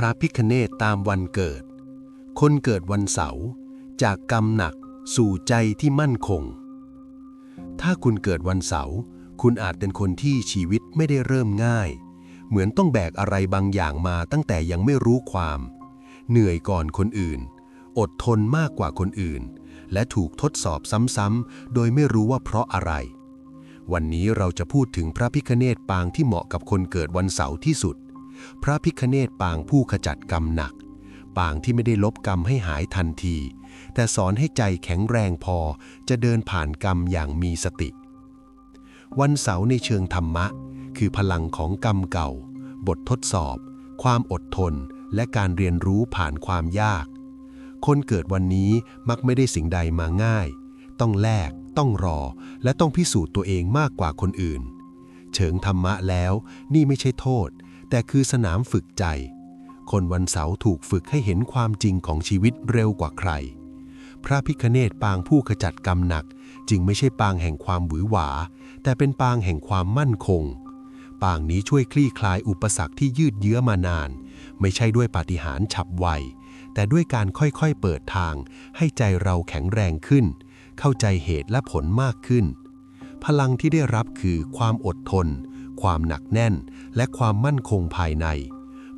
พระพิคเนตตามวันเกิด คนเกิดวันเสาร์จากกรรมหนักสู่ใจที่มั่นคง ถ้าคุณเกิดวันเสาร์คุณอาจเป็นคนที่ชีวิตไม่ได้เริ่มง่าย เหมือนต้องแบกอะไรบางอย่างมาตั้งแต่ยังไม่รู้ความ เหนื่อยก่อนคนอื่น อดทนมากกว่าคนอื่น และถูกทดสอบซ้ำๆโดยไม่รู้ว่าเพราะอะไร วันนี้เราจะพูดถึงพระพิคเนตปางที่เหมาะกับคนเกิดวันเสาร์ที่สุด พระพิคเนตปางผู้ขจัดกรรมหนัก ปางที่ไม่ได้ลบกรรมให้หายทันที แต่สอนให้ใจแข็งแรงพอจะเดินผ่านกรรมอย่างมีสติ วันเสาร์ในเชิงธรรมะ คือพลังของกรรมเก่า บททดสอบ ความอดทน และการเรียนรู้ผ่านความยาก คนเกิดวันนี้มักไม่ได้สิ่งใดมาง่าย ต้องแลกต้องรอและต้องพิสูจน์ตัวเองมากกว่าคนอื่น เฉิงธรรมะแล้วนี่ไม่ใช่โทษ แต่คือสนามฝึกใจ คนวันเสาร์ถูกฝึกให้เห็นความจริงของชีวิตเร็วกว่าใคร พระพิคเนตปางผู้ขจัดกรรมหนัก จึงไม่ใช่ปางแห่งความหวือหวา แต่เป็นปางแห่งความมั่นคง ปางนี้ช่วยคลี่คลายอุปสรรคที่ยืดเยื้อมานาน ไม่ใช่ด้วยปาฏิหาริย์ฉับไว แต่ด้วยการค่อยๆเปิดทาง ให้ใจเราแข็งแรงขึ้น เข้าใจเหตุและผลมากขึ้นพลังที่ได้รับคือความอดทน ความหนักแน่น และความมั่นคงภายใน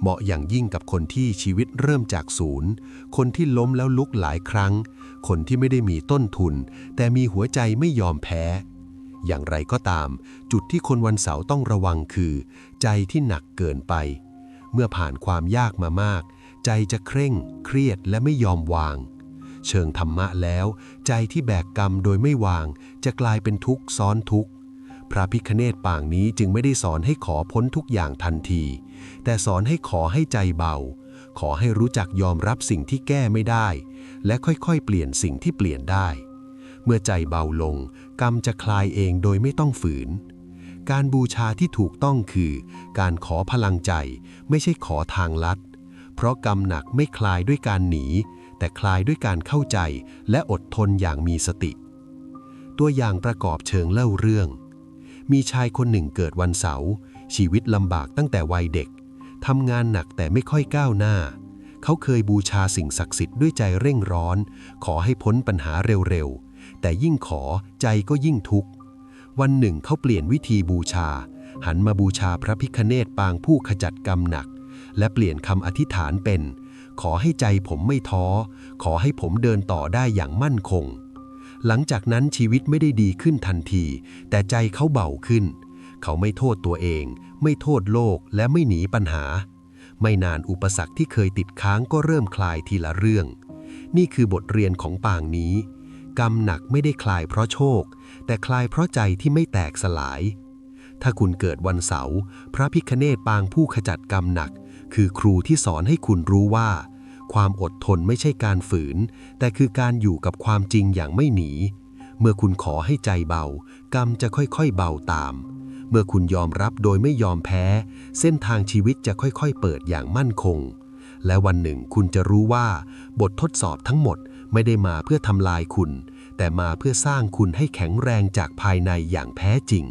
เหมาะอย่างยิ่งกับคนที่ชีวิตเริ่มจากศูนย์ คนที่ล้มแล้วลุกหลายครั้ง คนที่ไม่ได้มีต้นทุน แต่มีหัวใจไม่ยอมแพ้ อย่างไรก็ตาม จุดที่คนวันเสาร์ต้องระวังคือ ใจที่หนักเกินไป เมื่อผ่านความยากมามาก ใจจะเคร่ง เครียดและไม่ยอมวางเชิงธรรมะแล้ว ใจที่แบกกรรมโดยไม่วาง จะกลายเป็นทุกข์ซ้อนทุกข์ พระพิคเนตปางนี้จึงไม่ได้สอนให้ขอพ้นทุกอย่างทันที แต่สอนให้ขอให้ใจเบา ขอให้รู้จักยอมรับสิ่งที่แก้ไม่ได้ และค่อยๆ เปลี่ยนสิ่งที่เปลี่ยนได้ เมื่อใจเบาลง กรรมจะคลายเองโดยไม่ต้องฝืน การบูชาที่ถูกต้องคือ การขอพลังใจไม่ใช่ขอทางลัด เพราะกรรมหนักไม่คลายด้วยการหนี แต่คลายด้วยการเข้าใจและอดทนอย่างมีสติ ตัวอย่างประกอบเชิงเล่าเรื่อง มีชายคนหนึ่งเกิดวันเสาร์ชีวิตลำบากตั้งแต่วัยเด็กทำงานหนักแต่ไม่ค่อยก้าวหน้า เขาเคยบูชาสิ่งศักดิ์สิทธิ์ด้วยใจเร่งร้อน ขอให้พ้นปัญหาเร็วๆ แต่ยิ่งขอใจก็ยิ่งทุกข์ วันหนึ่งเขาเปลี่ยนวิธีบูชา หันมาบูชาพระพิคเนตปางผู้ขจัดกรรมหนัก และเปลี่ยนคำอธิษฐานเป็น ขอให้ใจผมไม่ท้อ ขอให้ผมเดินต่อได้อย่างมั่นคง หลังจากนั้นชีวิตไม่ได้ดีขึ้นทันที แต่ใจเขาเบาขึ้น เขาไม่โทษตัวเอง ไม่โทษโลกและไม่หนีปัญหา ไม่นานอุปสรรคที่เคยติดค้างก็เริ่มคลายทีละเรื่อง นี่คือบทเรียนของปางนี้ กรรมหนักไม่ได้คลายเพราะโชค แต่คลายเพราะใจที่ไม่แตกสลาย ถ้าคุณเกิดวันเสาร์พระพิคเนตปางผู้ขจัดกรรมหนัก คือครูที่สอนให้คุณรู้ว่า ความอดทนไม่ใช่การฝืน แต่คือการอยู่กับความจริงอย่างไม่หนี เมื่อคุณขอให้ใจเบา กรรมจะค่อยๆเบาตาม เมื่อคุณยอมรับโดยไม่ยอมแพ้ เส้นทางชีวิตจะค่อยๆเปิดอย่างมั่นคง และวันหนึ่งคุณจะรู้ว่า บททดสอบทั้งหมดไม่ได้มาเพื่อทำลายคุณ แต่มาเพื่อสร้างคุณให้แข็งแรงจากภายในอย่างแท้จริง